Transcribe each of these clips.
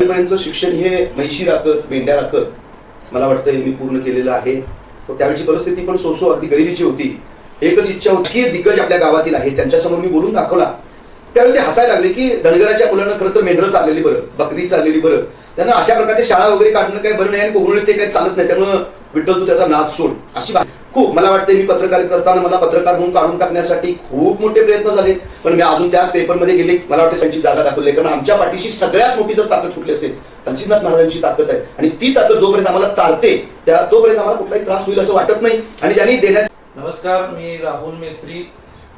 पर्यंतचं शिक्षण हे म्हैशी राखत मेंढ्या राखत मला वाटतं मी पूर्ण केलेलं आहे. त्यावेळीची परिस्थिती पण सोसो अगदी गरिबीची होती. एकच इच्छा होती की दिग्गज आपल्या गावातील आहे त्यांच्यासमोर मी बोलून दाखवला. त्यावेळी ते हसायला लागले की धनगराच्या मुलांना खरं तर मेंढरं चाललेली बरं बकरी चाललेली बरं. त्यांना अशा प्रकारचे शाळा वगैरे काढणं काही बरं नाही आणि कोकणीत ते काही चालत नाही. त्यामुळं विठ्ठल तू त्याचा नाद सोड. अशी खूप मला वाटते मी पत्रकारित असताना मला पत्रकार म्हणून काढून टाकण्यासाठी खूप मोठे प्रयत्न झाले. पण मी अजून त्याच पेपरमध्ये गेले. मला वाटतं त्यांची जागा दाखवली कारण आमच्या पाठीशी सगळ्यात मोठी जर ताकद कुठली असेल नरसिंहनाथ महाराजांची ताकद आहे. आणि ती ताकद जोपर्यंत आम्हाला तारते त्या तोपर्यंत आम्हाला कुठलाही त्रास होईल असं वाटत नाही. आणि त्यांनी देण्यात नमस्कार मी राहुल मेस्त्री.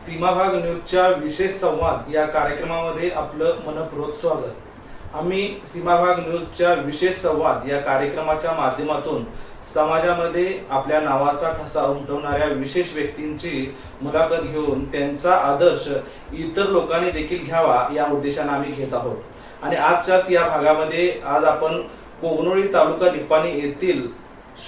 सीमाभाग न्यूजच्या विशेष संवाद या कार्यक्रमामध्ये आपलं मनपूर्वक स्वागत. आम्ही सीमाभाग न्यूजच्या विशेष संवाद या कार्यक्रमाच्या माध्यमातून समाजामध्ये आपल्या नावाचा ठसा उमटवणाऱ्या विशेष व्यक्तींची मुलाखत घेऊन त्यांचा आदर्श इतर लोकांनी देखील घ्यावा या उद्देशाने आम्ही घेत आहोत. आणि आजच्याच या भागामध्ये आज आपण कोगनोळी तालुका निपाणी येथील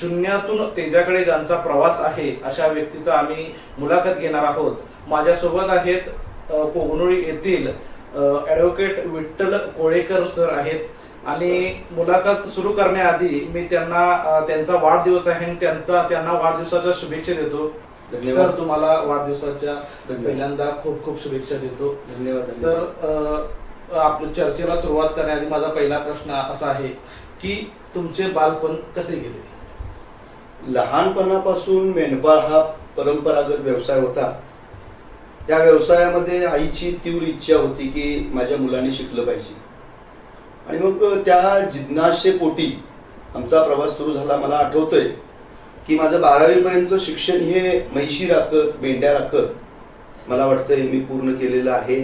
शून्यातून तेजाकडे ज्यांचा प्रवास आहे अशा व्यक्तीचा आम्ही मुलाखत घेणार आहोत. माझ्यासोबत आहेत अ, कोगनोळी येथील ॲडव्होकेट विठ्ठल कोळेकर सर आहेत. आणि मुलाखत सुरू करण्याआधी मी त्यांना त्यांचा वाढदिवस आहे त्यांचा त्यांना वाढदिवसाच्या शुभेच्छा देतो. सर तुम्हाला वाढदिवसाच्या. पहिल्यांदा खूप खूप शुभेच्छा देतो. धन्यवाद सर आपल्या चर्चेला सुरुवात करण्याआधी माझा पहिला प्रश्न असा आहे की तुमचे बालपण कसे गेले? लहानपणापासून मेंढपाळ हा परंपरागत व्यवसाय होता. त्या व्यवसायामध्ये आईची तीव्र इच्छा होती की माझ्या मुलाने शिकलं पाहिजे. आणि मग त्या जिज्ञासे पोटी आमचा प्रवास सुरू झाला. मला आठवतंय की माझं बारावीपर्यंतचं शिक्षण हे म्हैशी राखत मेंढ्या राखत मला वाटतंय मी पूर्ण केलेलं आहे.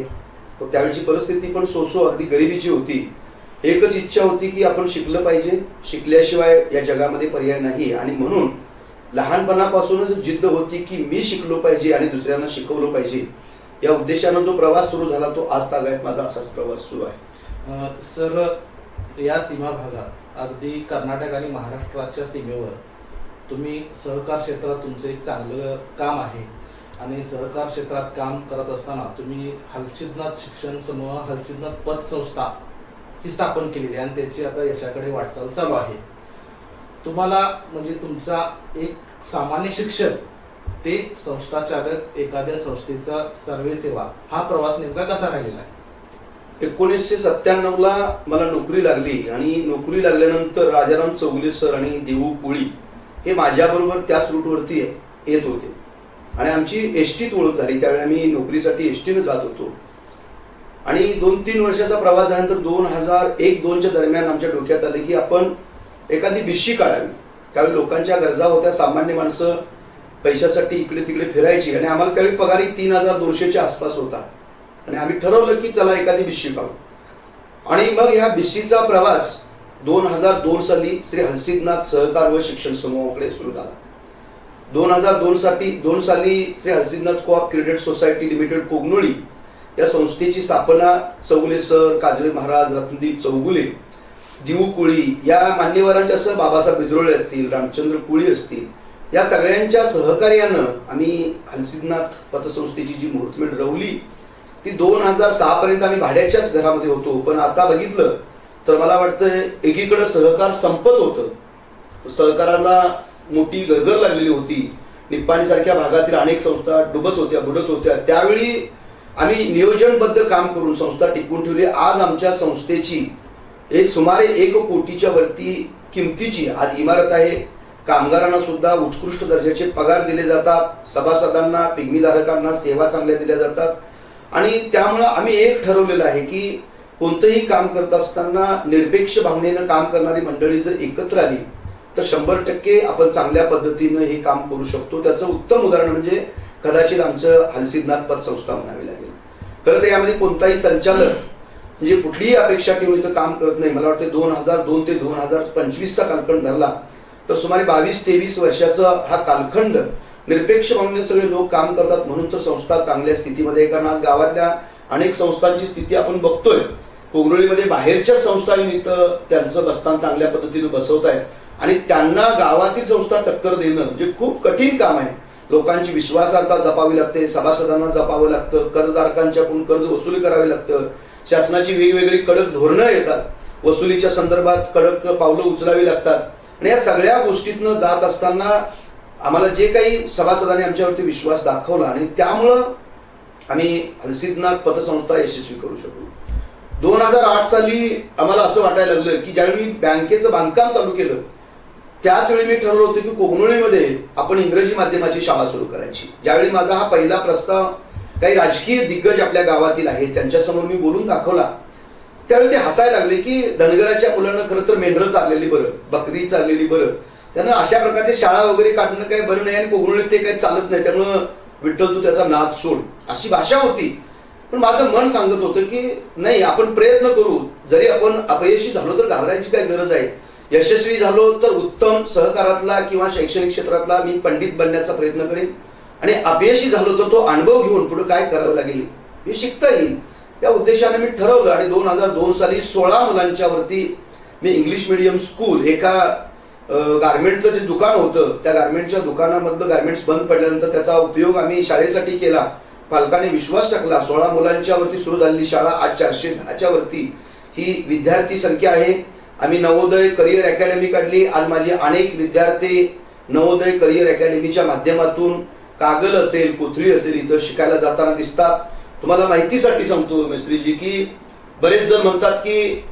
व त्यावेळची परिस्थिती पण सोसो अगदी गरिबीची होती. एकच इच्छा होती की आपण शिकलं पाहिजे. शिकल्याशिवाय या जगामध्ये पर्याय नाही. आणि म्हणून लहानपणापासूनच जिद्द होती की मी शिकलो पाहिजे आणि दुसऱ्यांना शिकवलं पाहिजे. या उद्देशानं जो प्रवास सुरू झाला तो आज तागायत माझा असाच प्रवास सुरू आहे. सर या सीमा भागात अगदी कर्नाटक आणि महाराष्ट्राच्या सीमेवर तुम्ही सहकार क्षेत्रात तुमचं एक चांगलं काम आहे. आणि सहकार क्षेत्रात काम करत असताना तुम्ही हलचिदनाथ शिक्षण समूह हलचिदनाथ पतसंस्था ही स्थापन केलेली आहे आणि त्याची आता यशाकडे वाटचाल चालू आहे. तुम्हाला म्हणजे तुमचा एक सामान्य शिक्षक ते संस्थाचालक एखाद्या संस्थेचा सर्वे सेवा हा प्रवास नेमका कसा राहिलेला आहे? एकोणीसशे सत्त्याण्णव ला मला नोकरी लागली आणि नोकरी लागल्यानंतर राजाराम चौगुले सर आणि देऊ कोळी हे माझ्याबरोबर त्याच रूटवरती येत होते. आणि आमची एस टीत ओळख झाली त्यावेळी आम्ही नोकरीसाठी एस टीनं जात होतो. आणि दोन तीन वर्षाचा प्रवास झाल्यानंतर दोन हजार एक दोनच्या दरम्यान आमच्या डोक्यात आले की आपण एखादी बिशी काढावी. त्यावेळी लोकांच्या गरजा होत्या सामान्य माणसं पैशासाठी इकडे तिकडे फिरायची आणि आम्हाला त्यावेळी पगारी तीन हजार दोनशेच्या आसपास होता. आणि आम्ही ठरवलं की चला एखादी बिशी काढू आणि मग ह्या बिशीचा प्रवास दोन हजार दोन साली श्री हलसिद्धनाथ सहकार व शिक्षण समूहाकडे सुरू झाला. दोन हजार दोन साठी दोन साली Shri Halsiddhanath co-op credit society limited Kognoli या संस्थेची स्थापना चौगुले सर काजवे महाराज रत्नदीप चौगुले दिऊ कुळी या मान्यवरांच्या सह बाबासाहेब बिद्रोळे असतील रामचंद्र कुळी असतील या सगळ्यांच्या सहकार्यानं आम्ही हलसिद्धनाथ पतसंस्थेची जी मुहूर्तमेढ रवली ती दोन हजार सहापर्यंत आम्ही भाड्याच्याच घरामध्ये होतो. पण आता बघितलं तर मला वाटतं एकीकडं सहकार संपत होतं. सहकाराला मोठी गरगर लागलेली होती. निप्पाणीसारख्या भागातील अनेक संस्था डुबत होत्या बुडत होत्या. त्यावेळी आम्ही नियोजनबद्ध काम करून संस्था टिकवून ठेवली. आज आमच्या संस्थेची एक सुमारे एक कोटीच्या वरती किमतीची आज इमारत आहे. कामगारांना सुद्धा उत्कृष्ट दर्जाचे पगार दिले जातात. सभासदांना पिगमीधारकांना सेवा चांगल्या दिल्या जातात. आणि त्यामुळं आम्ही एक ठरवलेलं आहे की कोणतंही काम करत असताना निरपेक्ष भावनेनं काम करणारी मंडळी जर एकत्र आली तर शंभर टक्के आपण चांगल्या पद्धतीनं हे काम करू शकतो. त्याचं उत्तम उदाहरण म्हणजे कदाचित आमचं हलसिद्धनाथ पतसंस्था म्हणावी लागेल. खरं तर यामध्ये कोणताही संचालक म्हणजे कुठलीही अपेक्षा ठेवून इथं काम करत नाही. मला वाटतं दोन हजार दोन ते दोन हजार पंचवीसचा कालखंड धरला. तर सुमारे बावीस तेवीस वर्षाचा हा कालखंड निरपेक्ष भावनेने सगळे लोक काम करतात म्हणून तर संस्था चांगल्या स्थितीमध्ये आहे. कारण आज गावातल्या अनेक संस्थांची स्थिती आपण बघतोय. कोगनोळीमध्ये बाहेरच्या संस्था येऊन इथं त्यांचं बस्तान चांगल्या पद्धतीने बसवत आहेत. आणि त्यांना गावातील संस्था टक्कर देणं म्हणजे खूप कठीण काम आहे. लोकांची विश्वासार्हता जपावी लागते सभासदांना जपावं लागतं कर्जधारकांच्याकडून कर्ज वसुली करावी लागतं. शासनाची वेगवेगळी कडक धोरणं येतात. वसुलीच्या संदर्भात कडक पावलं उचलावी लागतात. आणि या सगळ्या गोष्टीतनं जात असताना आम्हाला जे काही सभासदांनी आमच्यावरती विश्वास दाखवला आणि त्यामुळं आम्ही हलसिद्धनाथ पतसंस्था यशस्वी करू शकलो. दोन हजार आठ साली आम्हाला असं वाटायला लागलं की ज्यावेळी मी बँकेचं बांधकाम चालू केलं त्याच वेळी मी ठरवलं होतं की कोगनोळीमध्ये आपण इंग्रजी माध्यमाची शाळा सुरू करायची. ज्यावेळी माझा हा पहिला प्रस्ताव काही राजकीय दिग्गज आपल्या गावातील आहेत त्यांच्यासमोर मी बोलून दाखवला. त्यावेळी ते हसायला लागले की धनगराच्या मुलांना खरं तर मेंढरं चाललेली बरं बकरी चाललेली बरं. त्यांना अशा प्रकारचे शाळा वगैरे काढणं काही बरं नाही आणि कोगनोळीत ते काही चालत नाही. त्यामुळं विठ्ठल तू त्याचा नाद सोड. अशी भाषा होती. पण माझं मन सांगत होतं की नाही आपण प्रयत्न करू. जरी आपण अपयशी झालो तर घाबरायची काय गरज आहे. यशस्वी झालो तर उत्तम सहकारातला किंवा शैक्षणिक क्षेत्रातला मी पंडित बनण्याचा प्रयत्न करेन. आणि अपयशी झालो तर तो अनुभव घेऊन पुढे काय करावं लागेल? हे शिकता येईल. त्या उद्देशाने मी ठरवलं आणि दोन हजार दोन साली सोळा मुलांच्या वरती मी इंग्लिश मिडियम स्कूल एका गारमेंटचं जे दुकान होतं त्या गारमेंटच्या दुकानामधलं गारमेंट्स बंद पडल्यानंतर त्याचा उपयोग आम्ही शाळेसाठी केला. पालकांनी विश्वास टाकला. सोळा मुलांच्या वरती सुरू झालेली शाळा आज चारशे दहाच्या वरती. ही विद्यार्थी संख्या आहे. आम्ही नवोदय करिअर अकॅडमी काढली. आज माझे अनेक विद्यार्थी नवोदय करिअर अकॅडमीच्या माध्यमातून कागल असेल कोथळी असेल इथं शिकायला जाताना दिसतात. तुम्हाला माहितीसाठी सांगतो मिस्त्रीजी की बरेच जण म्हणतात की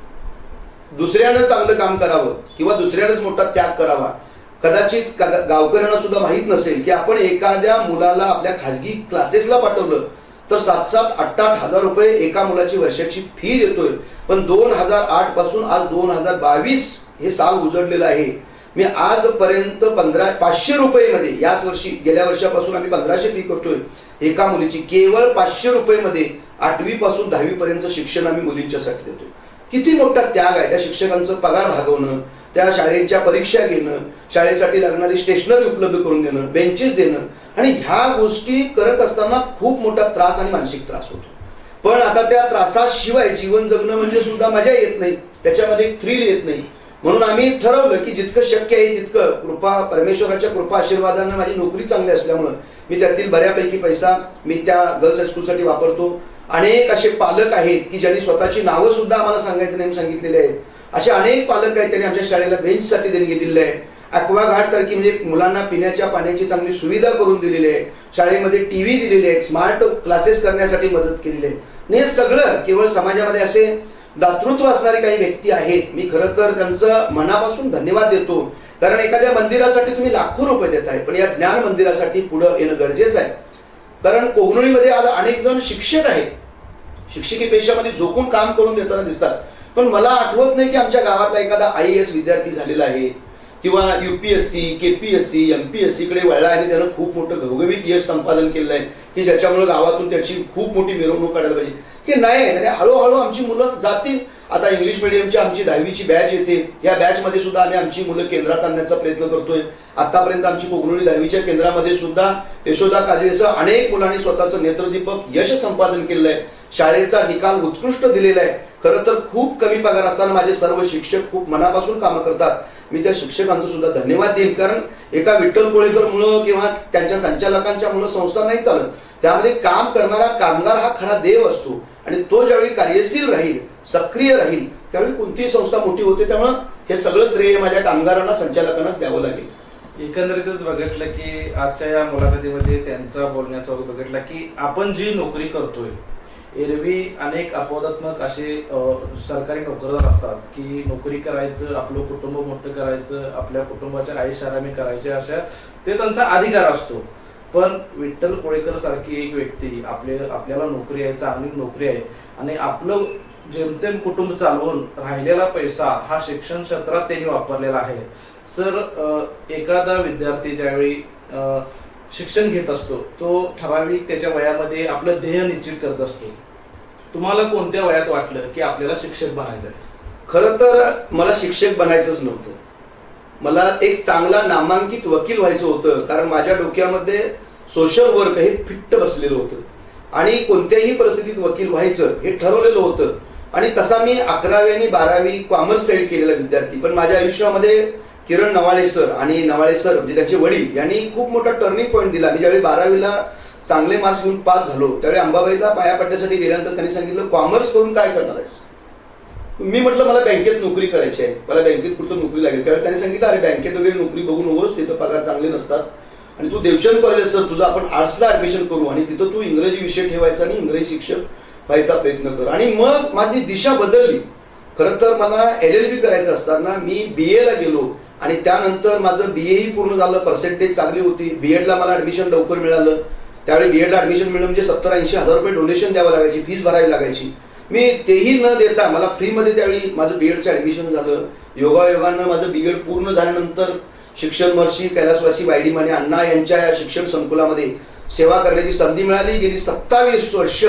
दुसऱ्यानं चांगलं काम करावं किंवा दुसऱ्यानंच मोठा त्याग करावा. कदाचित कदा- गावकऱ्यांना सुद्धा माहीत नसेल की आपण एखाद्या मुलाला आपल्या खाजगी क्लासेसला पाठवलं तर सात सात आठ आठ हजार रुपये एका मुलाची वर्षाची फी देतोय. पण दोन हजार आठपासून आज दोन हजार बावीस हे साल उजडलेलं आहे. मी आजपर्यंत पंधरा पाचशे रुपये मध्ये याच वर्षी गेल्या वर्षापासून आम्ही पंधराशे फी करतोय. एका मुलीची केवळ पाचशे रुपये मध्ये आठवी पासून दहावी पर्यंत शिक्षण आम्ही मुलींच्यासाठी देतोय. किती मोठा त्याग आहे त्या शिक्षकांचं पगार भागवणं त्या शाळेच्या परीक्षा घेणं शाळेसाठी लागणारी स्टेशनरी उपलब्ध करून देणं बेंचेस देणं आणि ह्या गोष्टी करत असताना खूप मोठा त्रास आणि मानसिक त्रास होतो. पण आता त्या त्रासाशिवाय जीवन जगणं म्हणजे सुद्धा मजा येत नाही. त्याच्यामध्ये थ्रिल येत नाही. म्हणून आम्ही ठरवलं की जितकं शक्य आहे तितकं कृपा परमेश्वराच्या कृपा आशीर्वादानं माझी नोकरी चांगली असल्यामुळं मी त्यातील बऱ्यापैकी पैसा मी त्या गर्ल्स हायस्कूलसाठी वापरतो. अनेक असे पालक आहेत की ज्यांनी स्वतःची नावं सुद्धा आम्हाला सांगायचं नाही सांगितलेले आहेत. असे अनेक पालक आहेत त्यांनी आमच्या शाळेला बेंचसाठी देणगी दिलेले आहे अक्वा घाट सारखी म्हणजे मुलांना पिण्याच्या पाण्याची चांगली सुविधा करून दिलेली आहे. शाळेमध्ये टीव्ही दिलेले आहेत. स्मार्ट क्लासेस करण्यासाठी मदत केलेली आहे. हे सगळं केवळ समाजामध्ये असे दातृत्व असणारे काही व्यक्ती आहेत. मी खरं तर त्यांचं मनापासून धन्यवाद देतो. कारण एखाद्या मंदिरासाठी तुम्ही लाखो रुपये देत आहे पण या ज्ञान मंदिरासाठी पुढं येणं गरजेचं आहे. कारण कोगनोळीमध्ये आज अनेक जण शिक्षक आहेत. शिक्षकी पेशामध्ये झोकून काम करून देताना दिसतात. पण मला आठवत नाही की आमच्या गावातला एखादा आय एस विद्यार्थी झालेला आहे. किंवा युपीएससी केपीएससी एमपीएससी कडे वळला आणि त्यानं खूप मोठं घवघवीत यश संपादन केलेलं आहे की ज्याच्यामुळे गावातून त्याची खूप मोठी मिरवणूक काढायला पाहिजे. की नाही आणि हळूहळू आमची मुलं जातील. आता इंग्लिश मिडियमची आमची दहावीची बॅच येते. या बॅच मध्ये सुद्धा आम्ही आमची मुलं केंद्रात आणण्याचा प्रयत्न करतोय. आतापर्यंत आमची कोकणोळी दहावीच्या केंद्रामध्ये सुद्धा यशोदा काजवेसह अनेक मुलांनी स्वतःचं नेत्रदीपक यश संपादन केलेलं आहे. शाळेचा निकाल उत्कृष्ट दिलेला आहे. खरं तर खूप कमी पगार असताना माझे सर्व शिक्षक खूप मनापासून कामं करतात. मी त्या शिक्षकांचं सुद्धा धन्यवाद देईन. कारण एका विठ्ठल कोळेकर मुळे किंवा त्यांच्या संचालकांच्या मुळे संस्था नाही चालत. त्यामध्ये काम करणारा कामगार हा खरा देव असतो. आणि तो ज्यावेळी कार्यशील राहील सक्रिय राहील त्यावेळी कोणतीही संस्था मोठी होते त्यामुळं हे सगळं श्रेय माझ्या कामगारांना संचालकांनाच द्यावं लागेल. एकंदरीतच बघितलं की आजच्या या मुलाखतीमध्ये त्यांचा बोलण्याचा बघितला की आपण जी नोकरी करतोय एरवी अनेक अपवादात्मक असे सरकारी नोकरदार असतात की नोकरी करायचं आपलं कुटुंब मोठं करायचं आपल्या कुटुंबाच्या आयुष्यारामी करायचे अशा ते त्यांचा अधिकार असतो. पण विठ्ठल कोळेकर सारखी एक व्यक्ती आपले आपल्याला नोकरी आहे चांगली नोकरी आहे आणि आपलं जेमतेम कुटुंब चालवून राहिलेला पैसा हा शिक्षण क्षेत्रात त्यांनी वापरलेला आहे. सर एखादा विद्यार्थी ज्यावेळी शिक्षण घेत असतो तो ठराविक त्याच्या वयामध्ये आपलं ध्येय निश्चित करत असतो. तुम्हाला कोणत्या वयात वाटलं की आपल्याला शिक्षक बनायचं आहे? खरं तर मला शिक्षक बनायचंच नव्हतं. मला एक चांगला नामांकित वकील व्हायचं होतं कारण माझ्या डोक्यामध्ये सोशल वर्क हे फिट्ट बसलेलं होतं. आणि कोणत्याही परिस्थितीत वकील व्हायचं हे ठरवलेलं होतं. आणि तसा मी अकरावी आणि बारावी कॉमर्स साईड केलेला विद्यार्थी. पण माझ्या आयुष्यामध्ये किरण नवाळे सर आणि नवाळे सर म्हणजे त्यांचे वडील यांनी खूप मोठा टर्निंग पॉईंट दिला. मी ज्यावेळी बारावीला चांगले मार्क्स घेऊन पास झालो त्यावेळी अंबाबाईला पाया पडण्यासाठी गेल्यानंतर त्यांनी सांगितलं कॉमर्स करून काय करणार आहेस? मी म्हटलं मला बँकेत नोकरी करायची आहे. मला बँकेत कुठं नोकरी लागेल? त्यावेळी त्यांनी सांगितलं अरे बँकेत वगैरे नोकरी बघून नकोस तिथं पगार चांगले नसतात. आणि तू देवचंद कॉलेज सर तुझं आपण आर्ट्सला ऍडमिशन करू आणि तिथं तू इंग्रजी विषय ठेवायचा आणि इंग्रजी शिक्षक व्हायचा प्रयत्न कर. आणि मग माझी दिशा बदलली. खरं तर मला एल एल बी करायचं असताना मी बी ला गेलो आणि त्यानंतर माझं बी ही पूर्ण झालं पर्सेंटेज चांगली होती. बी एडला मला ऍडमिशन लवकर मिळालं. त्यावेळी बी एडला ऍडमिशन मिळणं म्हणजे सत्तर ऐंशी हजार रुपये डोनेशन द्यावं लागायची फीज भरावी लागायची. मी तेही न देता मला फ्रीमध्ये त्यावेळी माझं बी एडचं ऍडमिशन झालं. योगायोगानं माझं बी एड पूर्ण झाल्यानंतर शिक्षण महर्षी कैलासवासी वायडी माने अण्णा यांच्या या शिक्षण संकुलामध्ये सेवा करण्याची संधी मिळाली. गेली सत्तावीस वर्ष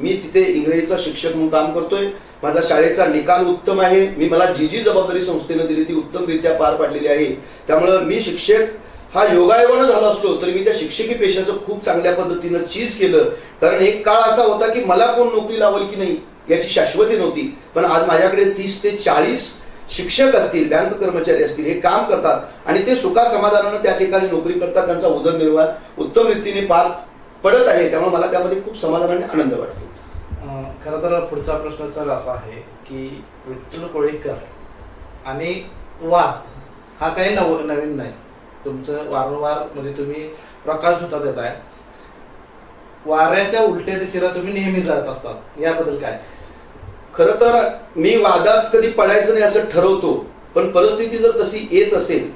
मी तिथे इंग्रजीचा शिक्षक म्हणून काम करतोय. माझा शाळेचा निकाल उत्तम आहे. मी मला जी जी जबाबदारी संस्थेनं दिली ती उत्तमरित्या पार पाडलेली आहे. त्यामुळं मी शिक्षक हा योगायोगानं झाला असलो तरी मी त्या शिक्षकी पेशाचं खूप चांगल्या पद्धतीनं चीज केलं. कारण एक काळ असा होता की मला कोण नोकरी लावल की नाही याची शाश्वती नव्हती. पण आज माझ्याकडे तीस ते चाळीस शिक्षक असतील बँक कर्मचारी असतील हे काम करतात आणि ते सुखा समाधानानं त्या ठिकाणी नोकरी करतात त्यांचा उदरनिर्वाह उत्तम रीतीने पार पडत आहे त्यामुळे मला त्यामध्ये खूप समाधान आणि आनंद वाटतो. खरं तर पुढचा प्रश्न सर असा आहे की विठ्ठल कोळीकर आणि वाद हा काही नव नवीन नाही. तुमचं वारंवार म्हणजे तुम्ही प्रकाश होता देत आहे वाऱ्याच्या उलट्या दिशेला तुम्ही नेहमी जात असतात. याबद्दल काय? खर तर मी वादात कधी पडायचं नाही असं ठरवतो पण परिस्थिती जर तशी येत असेल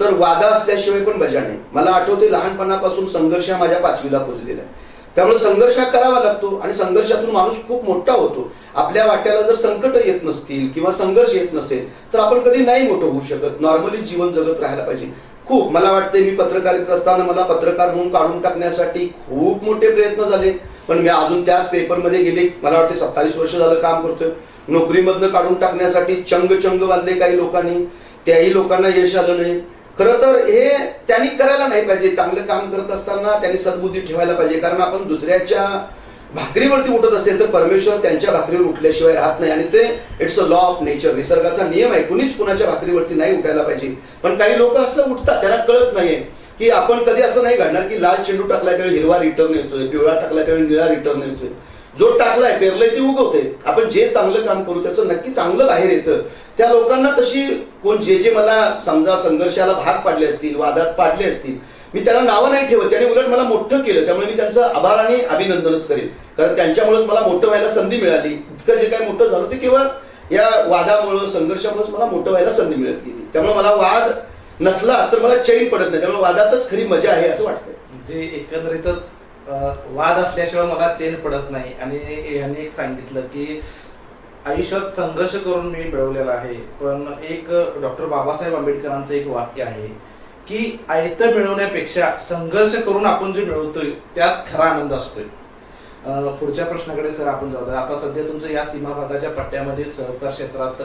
तर वादा असल्याशिवाय पण मजा नाही. मला आठवते लहानपणापासून संघर्ष हा माझ्या पाचवीला पोचलेला आहे. त्यामुळे संघर्ष करावा लागतो आणि संघर्षातून माणूस खूप मोठा होतो. आपल्या वाट्याला जर संकट येत नसतील किंवा संघर्ष येत नसेल तर आपण कधी नाही मोठं होऊ शकत. नॉर्मली जीवन जगत राहायला पाहिजे. खूप मला वाटते मी पत्रकारित असताना मला पत्रकार म्हणून काढून टाकण्यासाठी खूप मोठे प्रयत्न झाले. पण मी अजून त्याच पेपरमध्ये गेले मला वाटते सत्तावीस वर्ष झालं काम करतोय. नोकरीमधनं काढून टाकण्यासाठी चंग चंग बांधले काही लोकांनी. त्याही लोकांना यश आलं नाही. खरं तर हे त्यांनी करायला नाही पाहिजे. चांगलं काम करत असताना त्यांनी सद्बुद्धी ठेवायला पाहिजे. कारण आपण दुसऱ्याच्या भाकरीवरती उठत असेल तर परमेश्वर त्यांच्या भाकरीवर उठल्याशिवाय राहत नाही. आणि ते it's a law of nature निसर्गाचा नियम आहे. कुणीच कुणाच्या भाकरीवरती नाही उठायला पाहिजे. पण काही लोक असं उठतात त्यांना कळत नाहीये. की आपण कधी असं नाही घडणार की लाल चेंडू टाकलाय त्यावेळी हिरवा रिटर्न येतोय पिवळा टाकलाय त्यावेळी निळा रिटर्न येतोय जो टाकलाय पेरलंय ते उगवते. आपण जे चांगलं काम करू त्याचं नक्की चांगलं बाहेर येतं. त्या लोकांना तशी कोण जे जे मला समजा संघर्षाला भाग पाडले असतील वादात पाडले असतील मी त्यांना नावं नाही ठेवत. त्याने उलट मला मोठं केलं. त्यामुळे मी त्यांचं आभार आणि अभिनंदनच करेन. कारण त्यांच्यामुळेच मला मोठं व्हायला संधी मिळाली. इतकं जे काय मोठं झालं ते केवळ या वादामुळं संघर्षामुळेच मला मोठं व्हायला संधी मिळत गेली. त्यामुळे मला वाद नसला तर मला चैन पडत नाही. त्यामुळे वादातच खरी मजा आहे असं वाटतं म्हणजे एकंदरीतच वाद असल्याशिवाय मला चैन पडत नाही. आणि याने एक सांगितलं की आयुष्यात संघर्ष करून मी मिळवलेला आहे. पण एक डॉक्टर बाबासाहेब आंबेडकरांचं एक वाक्य आहे की आयतं मिळवण्यापेक्षा संघर्ष करून आपण जे मिळवतोय त्यात खरा आनंद असतोय. पुढच्या प्रश्नाकडे सर आपण जाऊ आता सध्या तुमचं या सीमा भागाच्या पट्ट्यामध्ये सहकार क्षेत्रात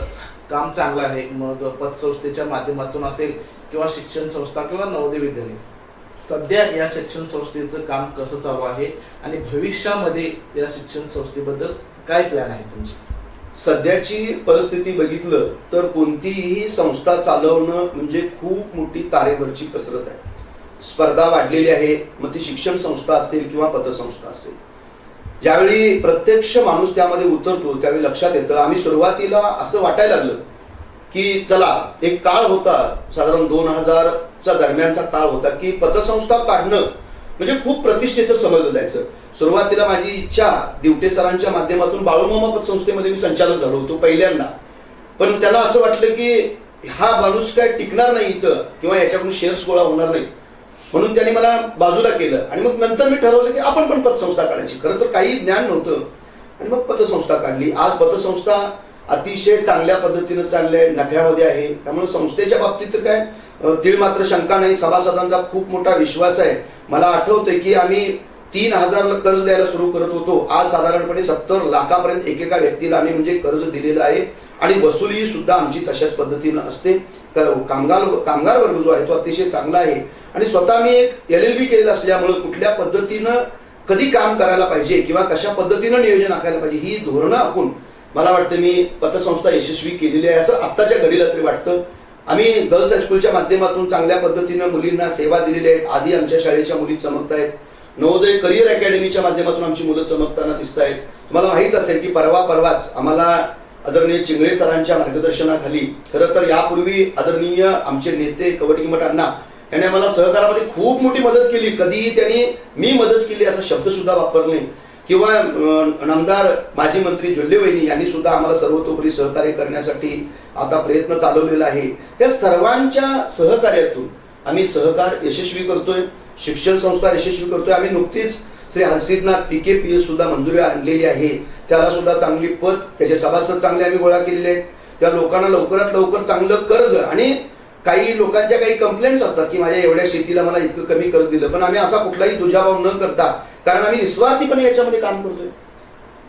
काम चांगलं आहे मग पतसंस्थेच्या माध्यमातून असेल किंवा शिक्षण संस्था किंवा नवोदय विद्यालय. सध्या या शिक्षण संस्थेचं काम कसं चालू आहे आणि भविष्यामध्ये या शिक्षण संस्थेबद्दल काय प्लॅन आहे तुमचे? सध्याची परिस्थिती बघितलं तर कोणतीही संस्था चालवणं म्हणजे खूप मोठी तारेवरची कसरत आहे. स्पर्धा वाढलेली आहे मग ती शिक्षण संस्था असतील किंवा पतसंस्था असेल. ज्यावेळी प्रत्यक्ष माणूस त्यामध्ये उतरतो त्यावेळी लक्षात येतं. आम्ही सुरुवातीला असं वाटायला लागलं की चला एक काळ होता साधारण दोन हजारचा दरम्यानचा काळ होता की पतसंस्था काढणं म्हणजे खूप प्रतिष्ठेचं समजलं जायचं. सुरुवातीला माझी इच्छा दिवटे सरांच्या माध्यमातून बाळूमामा पतसंस्थेमध्ये मी संचालक झालो होतो पहिल्यांदा. पण त्याला असं वाटलं की हा माणूस काय टिकणार नाही इथं किंवा याच्याकडून शेअर्स गोळा होणार नाही म्हणून त्यांनी मला बाजूला केलं. आणि मग नंतर मी ठरवलं की आपण पण पतसंस्था काढायची. खरं तर काही ज्ञान नव्हतं. आणि मग पतसंस्था काढली. आज पतसंस्था अतिशय चांगल्या पद्धतीनं चालल्या आहे नफ्यामध्ये आहे. त्यामुळे संस्थेच्या बाबतीत तर काय तीळ मात्र शंका नाही. सभासदांचा खूप मोठा विश्वास आहे. मला आठवतंय की आम्ही तीन हजारला कर्ज द्यायला सुरू करत होतो. आज साधारणपणे सत्तर लाखापर्यंत एकेका व्यक्तीला आम्ही म्हणजे कर्ज दिलेलं आहे. आणि वसुली सुद्धा आमची तशाच पद्धतीनं असते. कामगार कामगार वर्ग जो आहे तो अतिशय चांगला आहे. आणि स्वतः मी एक एल एल बी केलेलं असल्यामुळं कुठल्या पद्धतीनं कधी काम करायला पाहिजे किंवा कशा पद्धतीनं नियोजन आखायला पाहिजे ही धोरणं आखून मला वाटतं मी पतसंस्था यशस्वी केलेली आहे असं आत्ताच्या घडीला तरी वाटतं. आम्ही गर्ल्स हायस्कूलच्या माध्यमातून चांगल्या पद्धतीनं मुलींना सेवा दिलेली आहेत. आजही आमच्या शाळेच्या मुली चमकत आहेत. नवोदय करिअर अकॅडमीच्या माध्यमातून आमची मुलं चमकताना दिसत आहेत. तुम्हाला माहीत असेल की परवा परवाच आम्हाला आदरणीय चिंगळे सरांच्या मार्गदर्शनाखाली. खरं तर यापूर्वी आदरणीय आमचे नेते कबड्डी मठ अण्णा यांनी आम्हाला सहकारामध्ये खूप मोठी मदत केली. कधीही त्यांनी मी मदत केली असा शब्द सुद्धा वापरले. किंवा नामदार माजी मंत्री जोल्ले वहिनी यांनी सुद्धा आम्हाला सर्वतोपरी सहकार्य करण्यासाठी आता प्रयत्न चालवलेला आहे. या सर्वांच्या सहकार्यातून आम्ही सहकार यशस्वी करतोय शिक्षण संस्था यशस्वी करतोय. आम्ही नुकतीच Shri Hansitnath P K P S सुद्धा मंजुरी आणलेली आहे. त्याला सुद्धा चांगली पद त्याचे सभासद चांगले आम्ही गोळा केलेले आहेत. त्या लोकांना लवकरात लवकर चांगलं कर्ज आणि काही लोकांच्या काही कंप्लेंट्स असतात की माझ्या एवढ्या शेतीला मला इतकं कमी कर्ज दिलं. पण आम्ही असा कुठलाही दुजाभाव न करता कारण आम्ही निस्वार्थीपणे याच्यामध्ये काम करतोय.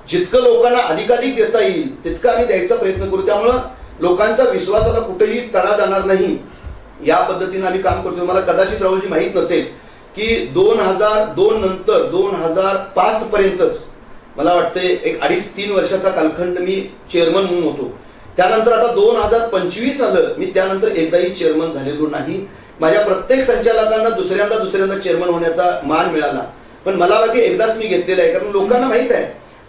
जितकं लोकांना अधिकाधिक देता येईल तितकं आम्ही द्यायचा प्रयत्न करू. त्यामुळं लोकांचा विश्वासाला कुठेही तडा जाणार नाही. या पद्धतीने आम्ही काम करतो मला कदाचित राहुलजी माहीत नसेल की दोन हजार दोन नंतर दोन हजार पाच पर्यंतच मला वाटतंय एक अडीच तीन वर्षाचा कालखंड मी चेअरमन म्हणून होतो. त्यानंतर आता दोन हजार पंचवीस आलं मी त्यानंतर एकदाही चेअरमन झालेलो नाही. माझ्या प्रत्येक संचालकांना दुसऱ्यांदा दुसऱ्यांदा चेअरमन होण्याचा मान मिळाला. पण मला वाटते एकदाच मी घेतलेला आहे. कारण लोकांना माहीत आहे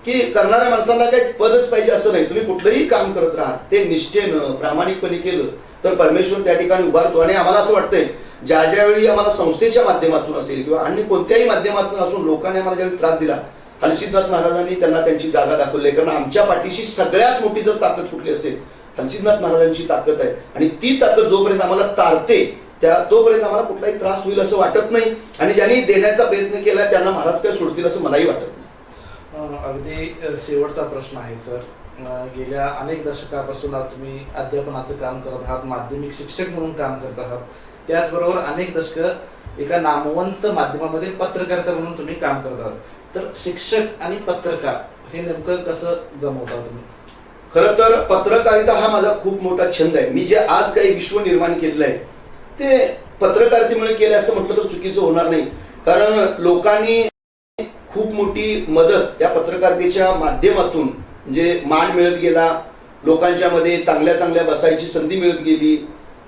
की करणाऱ्या माणसांना काही पदच पाहिजे असं नाही. तुम्ही कुठलंही काम करत राहा. ते निष्ठेनं प्रामाणिकपणे केलं तर परमेश्वर त्या ठिकाणी उभारतो आणि आम्हाला असं वाटतंय ज्या ज्यावेळी आम्हाला संस्थेच्या माध्यमातून असेल किंवा अन्य कोणत्याही माध्यमातून असून लोकांनी आम्हाला ज्यावेळी त्रास दिला हलसिद्धनाथ महाराजांनी त्यांना त्यांची जागा दाखवली आहे. कारण आमच्या पाठीशी सगळ्यात मोठी जर ताकद कुठली असेल हलसिद्धनाथ महाराजांची ताकद आहे. आणि ती ताकद जोपर्यंत आम्हाला तारते त्या तोपर्यंत आम्हाला कुठलाही त्रास होईल असं वाटत नाही. आणि ज्यांनी देण्याचा प्रयत्न केला त्यांना महाराज काय सोडतील असं मलाही वाटत नाही. अगदी शेवटचा प्रश्न आहे सर. गेल्या अनेक दशकापासून तुम्ही अध्यापनाचं काम करत आहात माध्यमिक शिक्षक म्हणून काम करत आहात. त्याचबरोबर अनेक दशकं एका नामवंत माध्यमामध्ये पत्रकारिता म्हणून तुम्ही काम करत आहात. तर शिक्षक आणि पत्रकार हे नेमकं कसं जमवता तुम्ही? खरं तर पत्रकारिता हा माझा खूप मोठा छंद आहे. मी जे आज काही विश्व निर्माण केलेलं आहे ते पत्रकारितेमुळे केलं असं म्हटलं तर चुकीचं होणार नाही. कारण लोकांनी खूप मोठी मदत या पत्रकारितेच्या माध्यमातून म्हणजे मान मिळत गेला लोकांच्या मध्ये चांगल्या चांगल्या बसायची संधी मिळत गेली.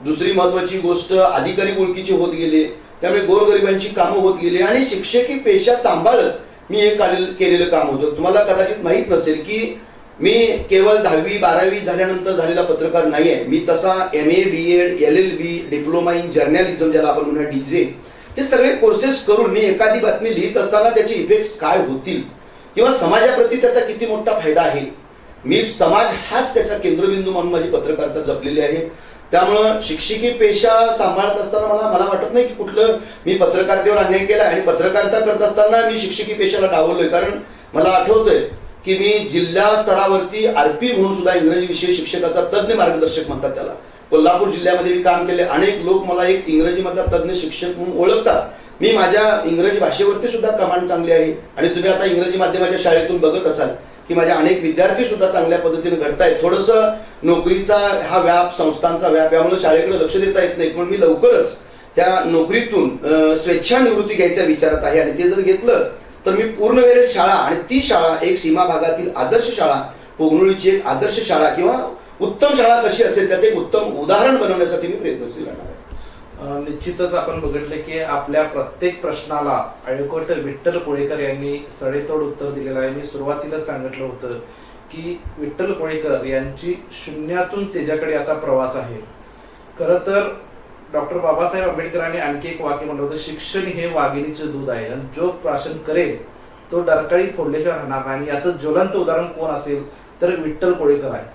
दुसरी महत्वाची गोष्ट अधिकारी ओळखीचे होत गेले. त्यामुळे गोरगरिबांची कामं होत गेली आणि शिक्षकी पेशा सांभाळत मी हे केलेलं काम होतं. तुम्हाला कदाचित माहीत नसेल की मी केवळ दहावी बारावी झाल्यानंतर झालेला पत्रकार नाही आहे मी तसा M A B Ed L L B diploma in journalism ज्याला आपण म्हणूया डीजे हे सगळे कोर्सेस करून मी एखादी बातमी लिहित असताना त्याचे इफेक्ट्स काय होतील? किंवा समाजाप्रती त्याचा किती मोठा फायदा आहे? मी समाज हाच त्याचा केंद्रबिंदू म्हणून माझी पत्रकारिता जपलेली आहे. त्यामुळं शिक्षकी पेशा सांभाळत असताना मला मला वाटत नाही की कुठलं मी पत्रकारितेवर अन्याय केला आणि पत्रकारिता करत असताना मी शिक्षकी पेशाला डावललोय. कारण मला आठवतंय की मी जिल्हा स्तरावरती आरपी म्हणून सुद्धा इंग्रजी विषय शिक्षकाचा तज्ज्ञ मार्गदर्शक म्हणतात त्याला. कोल्हापूर जिल्ह्यामध्ये मी काम केले. अनेक लोक मला एक इंग्रजी मधला तज्ज्ञ शिक्षक म्हणून ओळखतात. मी माझ्या इंग्रजी भाषेवरती सुद्धा कमांड चांगली आहे. आणि तुम्ही आता इंग्रजी माध्यमाच्या शाळेतून बघत असाल. की माझ्या अनेक विद्यार्थी सुद्धा चांगल्या पद्धतीने घडतायत. थोडस नोकरीचा हा व्याप संस्थांचा व्याप यामुळे शाळेकडे लक्ष देता येत नाही. पण मी लवकरच त्या नोकरीतून स्वेच्छानिवृत्ती घ्यायच्या विचारात आहे. आणि ते जर घेतलं तर मी पूर्ण वेळेत शाळा आणि ती शाळा एक सीमा भागातील आदर्श शाळा पोगनुळीची एक आदर्श शाळा किंवा उत्तम शाळा कशी असेल त्याचे एक उत्तम उदाहरण बनवण्यासाठी मी प्रयत्नशील राहणार निश्चितच आपण बघितलं की आपल्या प्रत्येक प्रश्नाला ॲडव्होकेट विठ्ठल कोळेकर यांनी सडेतोड उत्तर दिलेलं आहे. मी सुरुवातीला सांगितलं होतं की विठ्ठल कोळेकर यांची शून्यातून त्याच्याकडे असा प्रवास आहे. खरं तर डॉक्टर बाबासाहेब आंबेडकरांनी आणखी एक वाक्य म्हटलं होतं शिक्षण हे वाघिणीचं दूध आहे आणि जो प्राशन करेल तो डरकाळी फोडल्याशिवाय राहणार नाही. आणि याचं ज्वलंत उदाहरण कोण असेल तर विठ्ठल कोळेकर आहे.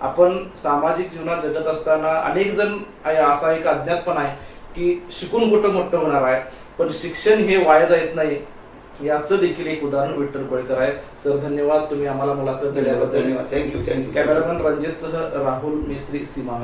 आपण सामाजिक जीवनात जगत असताना अनेक जण असा एक अज्ञात पण आहे की शिकून कुठं मोठं होणार आहे. पण शिक्षण हे वाया जात नाही. याचं देखील एक उदाहरण विठ्ठल कोळेकर आहे सर धन्यवाद. तुम्ही आम्हाला मुलाखत धन्यवाद दिल्याबद्दल. धन्यवाद. थँक्यू थँक्यू कॅमेरामॅन रणजित सह राहुल मिस्त्री सीमा